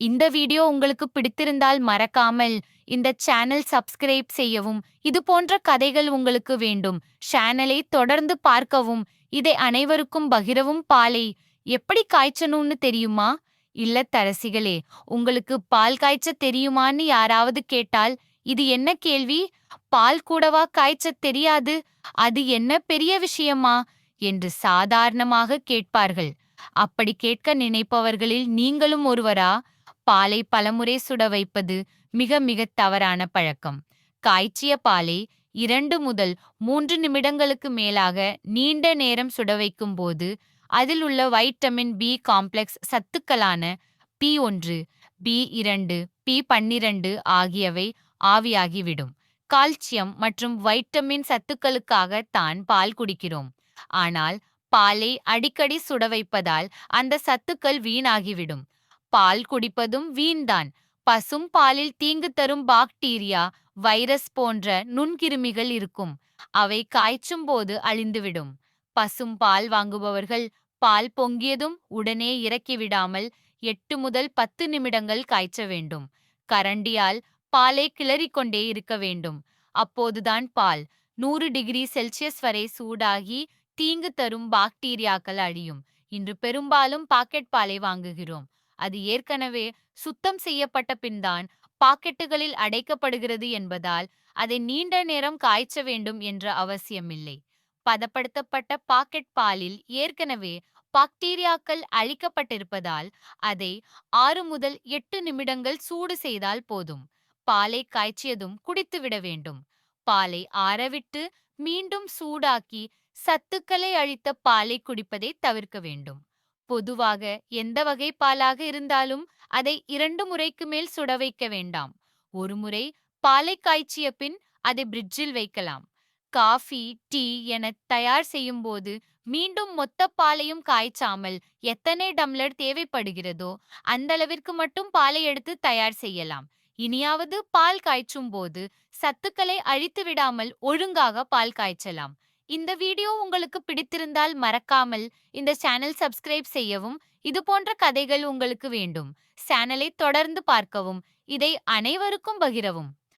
இந்த வீடியோ உங்களுக்கு பிடித்திருந்தால் மறக்காமல் இந்த சேனல் சப்ஸ்கிரைப் செய்யவும். இது போன்ற கதைகள் உங்களுக்கு வேண்டும். சேனலை தொடர்ந்து பார்க்கவும். இதை அனைவருக்கும் பகிரவும் பாலை. எப்படி காய்ச்சணும்னு தெரியுமா? இல்லத்தரசிகளே உங்களுக்கு பால் காய்ச்ச தெரியுமான்னு யாராவது கேட்டால் இது என்ன கேள்வி? பால் கூடவா காய்ச்ச தெரியாது? அது என்ன பெரிய விஷயமா? என்று சாதாரணமாக கேட்பார்கள். அப்படி கேட்க நினைப்பவர்களில் நீங்களும் ஒருவரா? பாலை பலமுறை சுட வைப்பது மிக மிக தவறான பழக்கம். காய்ச்சிய பாலை இரண்டு முதல் மூன்று நிமிடங்களுக்கு மேலாக நீண்ட நேரம் சுட வைக்கும் போது அதில் உள்ள வைட்டமின் பி காம்ப்ளெக்ஸ் சத்துக்களான பி ஒன்று பி இரண்டு பி பன்னிரண்டு ஆகியவை ஆவியாகிவிடும். கால்சியம் மற்றும் வைட்டமின் சத்துக்களுக்காக தான் பால் குடிக்கிறோம். ஆனால் பாலை அடிக்கடி சுட வைப்பதால் அந்த சத்துக்கள் வீணாகிவிடும். பால் குடிப்பதும் வீண்தான். பசும் பாலில் தீங்கு தரும் பாக்டீரியா வைரஸ் போன்ற நுண்கிருமிகள் இருக்கும். அவை காய்ச்சும் போது அழிந்துவிடும். பசும் பால் வாங்குபவர்கள் பால் பொங்கியதும் உடனே இறக்கிவிடாமல் எட்டு முதல் பத்து நிமிடங்கள் காய்ச்ச வேண்டும். கரண்டியால் பாலை கிளறிக்கொண்டே இருக்க வேண்டும். அப்போதுதான் பால் நூறு டிகிரி செல்சியஸ் வரை சூடாகி தீங்கு தரும் பாக்டீரியாக்கள் அழியும். இன்று பெரும்பாலும் பாக்கெட் பாலை வாங்குகிறோம். அது ஏற்கனவே சுத்தம் செய்யப்பட்ட பின்தான் பாக்கெட்டுகளில் அடைக்கப்படுகிறது என்பதால் அதை நீண்ட நேரம் காய்ச்ச வேண்டும் என்ற அவசியமில்லை. பதப்படுத்தப்பட்ட பாக்கெட் பாலில் ஏற்கனவே பாக்டீரியாக்கள் அழிக்கப்பட்டிருப்பதால் அதை ஆறு முதல் எட்டு நிமிடங்கள் சூடு செய்தால் போதும். பாலை காய்ச்சியதும் குடித்துவிட வேண்டும். பாலை ஆறவிட்டு மீண்டும் சூடாக்கி சத்துக்களை அழித்த பாலை குடிப்பதை தவிர்க்க வேண்டும். பொதுவாக எந்த வகை பாலாக இருந்தாலும் அதை இரண்டு முறைக்கு மேல் சுட வைக்க வேண்டாம். ஒரு முறை பாலை காய்ச்சிய பின் அதை பிரிட்ஜில் வைக்கலாம். காஃபி டீ என தயார் செய்யும் போது மீண்டும் மொத்த பாலையும் காய்ச்சாமல் எத்தனை டம்ளர் தேவைப்படுகிறதோ அந்த அளவிற்கு மட்டும் பாலை எடுத்து தயார் செய்யலாம். இனியாவது பால் காய்ச்சும் போது சத்துக்களை அழித்து விடாமல் ஒழுங்காக பால் காய்ச்சலாம். இந்த வீடியோ உங்களுக்கு பிடித்திருந்தால் மறக்காமல் இந்த சேனல் சப்ஸ்கிரைப் செய்யவும் இது போன்ற கதைகள் உங்களுக்கு வேண்டும். சேனலை தொடர்ந்து பார்க்கவும் இதை அனைவருக்கும் பகிரவும்.